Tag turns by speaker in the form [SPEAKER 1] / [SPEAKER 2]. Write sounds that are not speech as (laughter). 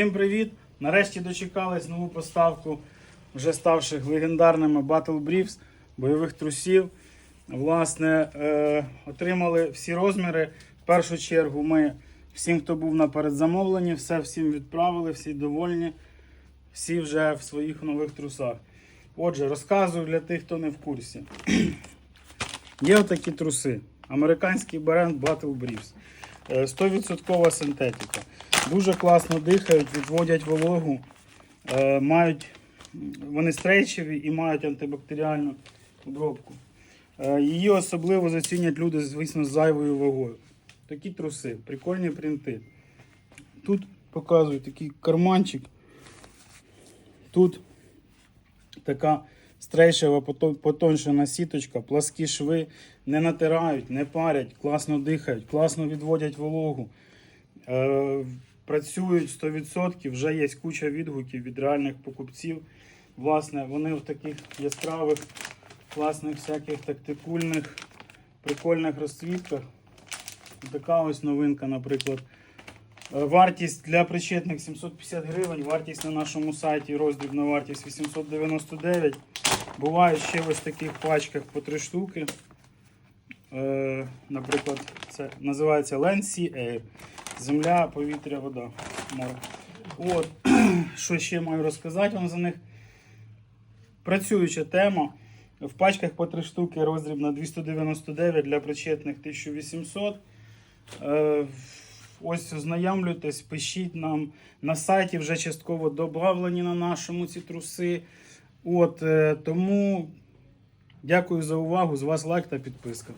[SPEAKER 1] Всім привіт! Нарешті дочекались нову поставку вже ставших легендарними Battle Briefs, бойових трусів. Власне, е, отримали всі розміри. В першу чергу ми всім, хто був на передзамовленні, все всім відправили, всі довольні, всі вже в своїх нових трусах. Отже, розказую для тих, хто не в курсі. (clears throat) Є отакі труси. Американський бренд Battle Briefs. Е, 100% синтетика. Дуже класно дихають, відводять вологу, е, мають, вони стрейчеві і мають антибактеріальну обробку. Е, Її особливо зацінять люди, звісно, з зайвою вагою. Такі труси, прикольні принти. Тут показую такий карманчик. Тут така стрейчева пото- потоншена сіточка, пласкі шви, не натирають, не парять, класно дихають, класно відводять вологу. Е, працюють 100%, вже є куча відгуків від реальних покупців. Власне, вони в таких яскравих, класних всяких тактикульних, прикольних розцвітках. Така ось новинка, наприклад. Е, Вартість для причетних 750 гривень, вартість на нашому сайті, роздрібна вартість 899. Бувають ще ось в таких пачках по 3 штуки. Е, наприклад, це називається Land Sea Air. Земля, повітря, вода, море. От, (clears throat) що ще маю розказати вам за них. Працююча тема. В пачках по 3 штуки роздріб на 299 для причетних 1800. Е, Ось ознайомлюйтесь, пишіть нам на сайті вже частково додавлені на нашому ці труси. От, е, тому дякую за увагу. З вас лайк та підписка.